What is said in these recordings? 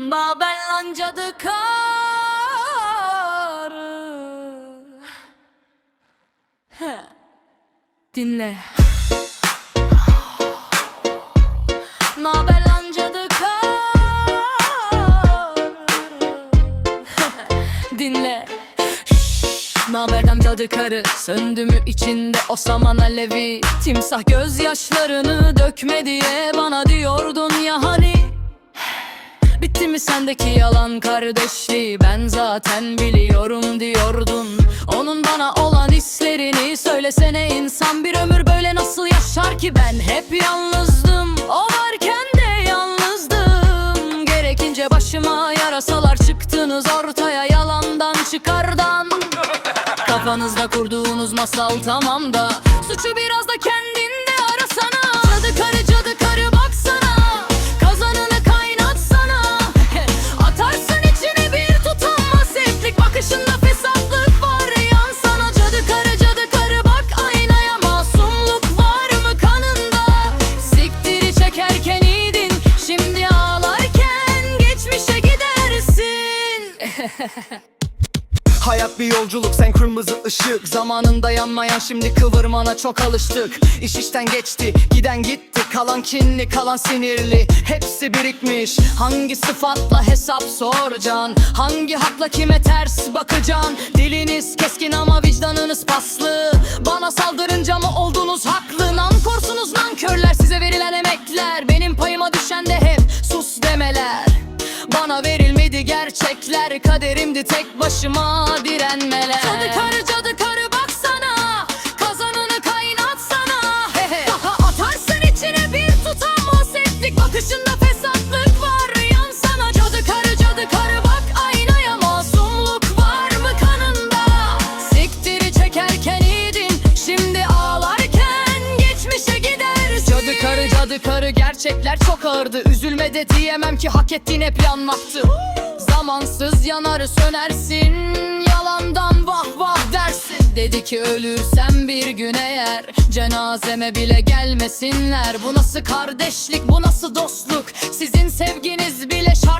Babel lan cadı karı. He. Dinle. Naber lan cadı karı. Dinle. Naberden cadı karı. Söndü mü içinde o saman alevi? Timsah gözyaşlarını dökme diye Bana diyordun Bitti mi sendeki yalan kardeşliği? Ben zaten biliyorum diyordun. Onun bana olan hislerini Söylesene insan. Bir ömür böyle nasıl yaşar ki? Ben hep yalnızdım. O varken de yalnızdım. Gerekince başıma yarasalar çıktınız. Ortaya Yalandan çıkardan. Kafanızda kurduğunuz masal tamam da. Suçu biraz da kendinde Hayat bir yolculuk sen kırmızı ışık. Zamanında yanmayan şimdi kıvırmana çok alıştık. İş işten geçti giden gitti. Kalan kinli kalan sinirli. Hepsi birikmiş. Hangi sıfatla hesap soracaksın? Hangi hakla kime ters bakacaksın? Diliniz keskin ama vicdanınız paslı gerçekler Kaderimdi tek başıma direnmeler. Cadı karı cadı karı gerçekler çok ağırdı. Üzülme de diyemem ki hak ettiğin hep yanmaktı. Zamansız yanar sönersin Yalandan vah vah dersin. Dedi ki ölürsem bir gün eğer Cenazeme bile gelmesinler. Bu nasıl kardeşlik bu nasıl dostluk? Sizin sevginiz bile şartlı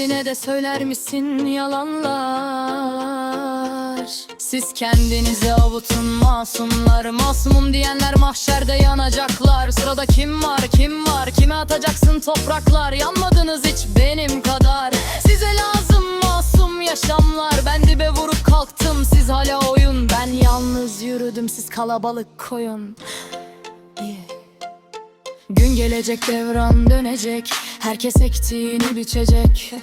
Kendine de söyler misin yalanlar? Siz kendinizi avutun masumlar Masumum diyenler mahşerde yanacaklar. Sırada kim var kim var? Kime atacaksın topraklar? Yanmadınız hiç benim kadar. Size lazım masum yaşamlar. Ben dibe vurup kalktım siz hala oyun. Ben yalnız yürüdüm siz kalabalık koyun. Gün gelecek devran dönecek Herkes ektiğini biçecek.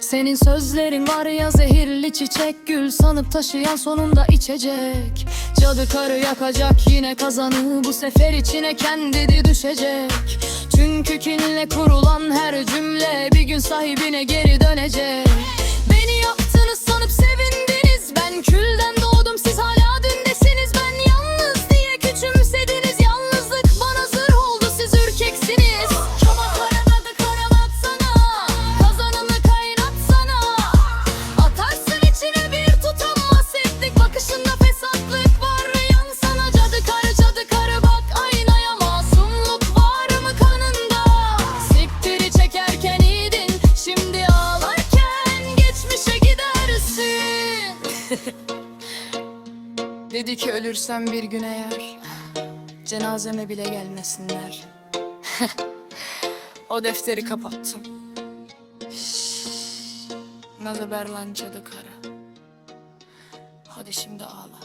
Senin sözlerin var ya zehirli çiçek Gül sanıp taşıyan sonunda içecek. Cadı karı yakacak yine kazanı Bu sefer içine kendini düşecek. Çünkü kinle kurulan her cümle Bir gün sahibine geri dönecek. Beni yaptınız Dedi ki ölürsem bir gün eğer Cenazeme bile gelmesinler. O defteri kapattım. Nazo Berlan cadı karı Hadi şimdi ağla